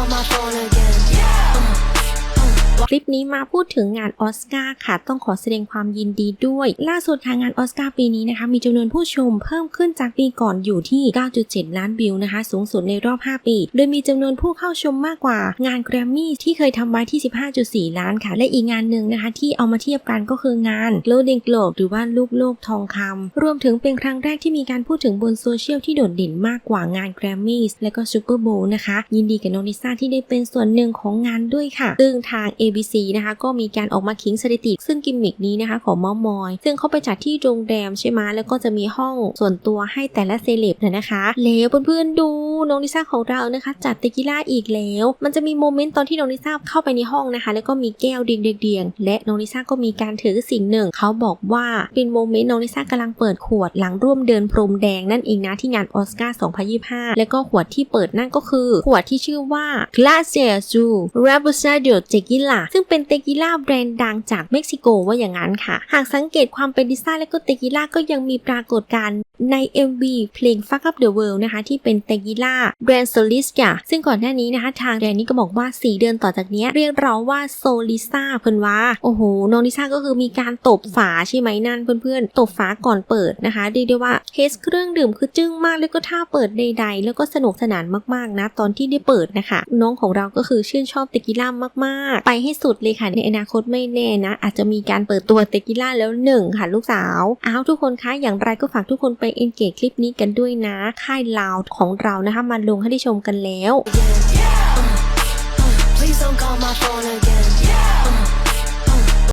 call my phone again. คลิปนี้มาพูดถึงงานออสการ์ค่ะ ต้องขอแสดงความยินดีด้วย ล่าสุดค่ะงานออสการ์ปีนี้นะคะ มีจำนวนผู้ชมเพิ่มขึ้นจากปีก่อนอยู่ที่ 9.7 ล้านวิวนะคะ สูงสุดในรอบ 5 ปี โดยมีจำนวนผู้เข้าชมมากกว่างานแกรมมี่ที่เคยทำไว้ที่ 15.4 ล้านค่ะ และอีกงานหนึ่งนะคะ ที่เอามาเทียบกันก็คืองาน Golden Globe หรือว่าลูกโลกทองคำรวมถึงเป็นครั้งแรกที่มีการพูดถึงบนโซเชียลที่โดดเด่นมากกว่างานแกรมมี่และก็ซูเปอร์โบว์นะคะยินดีกับน้องลิซ่าที่ได้เป็นส่วนหนึ่งของงานด้วยค่ะซึ่งทาง ABC นะคะก็มีการออกมาขิงสถิติ ซึ่งกิมมิกนี้นะคะของเมามอย ซึ่งเขาไปจัดที่โรงแรมใช่ไหมแล้วก็จะมีห้องส่วนตัวให้แต่ละเซเลบเนี่ยนะคะแล้วเพื่อนๆดูน้องลิซ่าของเรานะคะ จัดเตกิล่าอีกแล้ว มันจะมีโมเมนต์ตอนที่น้องลิซ่าเข้าไปในห้องนะคะ แล้วก็มีแก้วเดียงๆและน้องลิซ่าก็มีการถือสิ่งหนึ่ง เขาบอกว่าเป็นโมเมนต์น้องลิซ่ากำลังเปิดขวดหลังร่วมเดินพรมแดงนั่นเองนะที่งานออสการ์ 2025 แล้วก็ขวดที่เปิดนั่นก็คือ ขวดที่ชื่อว่า Glacia Azul Reposado Tequila ซึ่งเป็นเตกิล่าแบรนด์ดังจากเม็กซิโกว่าอย่างนั้นค่ะ หากสังเกตความเป็นดิซ่าและก็เตกิล่าก็ยังมีปรากฏการณ์ ใน MV เพลง Fuck Up the World นะคะที่เป็นเตกิล่าแบรนด์โซลิสค่ะซึ่งก่อนหน้านี้นะคะทางแบรนด์นี้ก็บอกว่า 4 เดือนต่อจากนี้เรียกเราว่าโซลิซ่าเพิ่อนว่า โอ้โห น้องลิซ่าก็คือมีการตบฝาใช่ไหมนั่นเพื่อนๆ ตบฝาก่อนเปิดนะคะเรียกได้ว่าเทสเครื่องดื่มคือจึ้งมากแล้วก็ท่าเปิดใดๆ แล้วก็สนุกสนานมากๆนะตอนที่ได้เปิดนะคะ น้องของเราก็คือชื่นชอบเตกิล่ามากๆ ไปให้สุดเลยค่ะในอนาคตไม่แน่นะ อาจจะมีการเปิดตัวเตกิล่าแล้วหนึ่งค่ะลูกสาวอ้าวทุกคนคะอย่างไรก็ฝากทุกคนไปเอนเกจคลิปนี้กันด้วยนะ ค่ายลาวของเรานะคะมาลงให้ได้ชมกันแล้ว yeah, yeah, uh, uh.